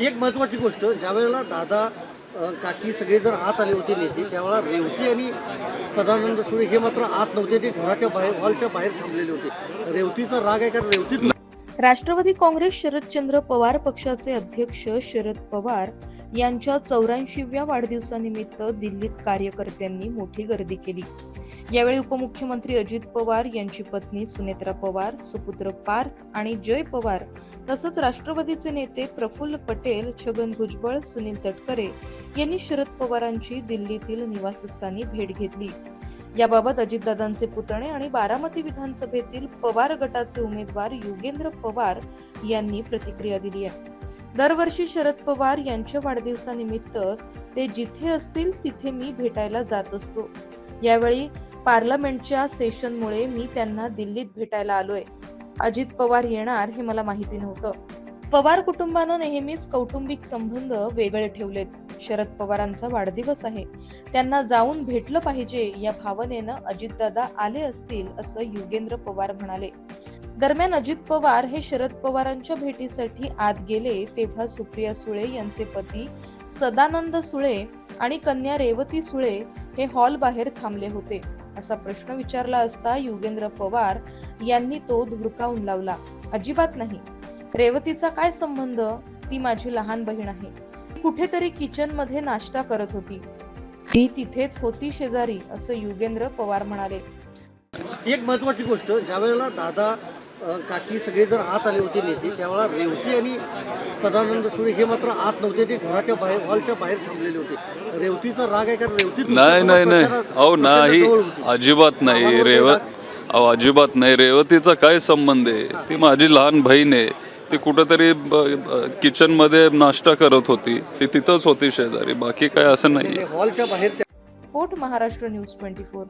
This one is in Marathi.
एक महत्वाची गोष्ट ज्या वेळेला दादा काकी सगळे जर आत आले होते नेते त्यावेळेला रेवती आणि सदानंद सुळे हे मात्र आत नव्हते ते घराच्या बाहेर हॉलच्या बाहेर थांबलेले होते. रेवतीचा राग आहे कारण रेवतीत राष्ट्रवादी काँग्रेस शरदचंद्र पवार पक्षाचे अध्यक्ष शरद पवार यांच्या चौऱ्याऐंशीव्या वाढदिवसानिमित्त दिल्लीत कार्यकर्त्यांनी मोठी गर्दी केली. यावेळी उपमुख्यमंत्री अजित पवार यांची पत्नी सुनेत्रा पवार सुपुत्र पार्थ आणि जय पवार तसंच राष्ट्रवादीचे नेते प्रफुल्ल पटेल छगन भुजबळ सुनील तटकरे यांनी शरद पवारांची दिल्लीतील निवासस्थानी भेट घेतली. याबाबत अजितदादांचे पुतणे आणि बारामती विधानसभेतील पवार गटाचे उमेदवार योगेंद्र पवार यांनी प्रतिक्रिया दिली आहे. दरवर्षी शरद पवार यांच्या वाढदिवसानिमित्त ते जिथे असतील तिथे मी भेटायला जात असतो. यावेळी पार्लमेंटच्या सेशनमुळे मी त्यांना दिल्लीत भेटायला आलोय. अजित पवार येणार हे मला माहिती नव्हतं. पवार कुटुंबानं नेहमीच कौटुंबिक संबंध वेगळे ठेवलेत. शरद पवारांचा वाढदिवस आहे. त्यांना जाऊन भेटलं पाहिजे या भावनेनं अजितदादा आले असतील असं युगेंद्र पवार म्हणाले. दरम्यान अजित पवार हे शरद पवारांच्या भेटीसाठी आत गेले तेव्हा सुप्रिया सुळे यांचे पती सदानंद सुळे आणि कन्या रेवती सुळे हे हॉल बाहेर थांबले होते. असा प्रश्न विचारला असता युगेंद्र पवार यांनी तो धुडकावून लावला. अजिबात नाही. रेवतीचा काय संबंध? ती माझी लहान बहीण आहे. कुठेतरी किचनमध्ये नाश्ता करत होती. ती तिथेच होती शेजारी असं युगेंद्र पवार म्हणाले. एक महत्वाची गोष्ट ज्या वेळेला दादा काकी सगळे जर आत आले होते नेते त्यावेळेला रेवती आणि सदानंद सुळे हे मात्र आत नव्हते ते घराच्या बाहेर हॉलच्या बाहेर थांबलेले होते. रेवतीचा राग आहे कारण रेवतीत नाही नाही नाही. अहो नाही. अजिबात नाही. रेवत अहो अजिबात नाही. रेवतीचा काय संबंध आहे? ती माझी लहान बहीण आहे. ती कुठंतरी किचनमध्ये नाश्ता करत होती. ती तिथंच होती शेजारी. बाकी काय असं नाही हॉलच्या बाहेर महाराष्ट्र न्यूज ट्वेंटी फोर.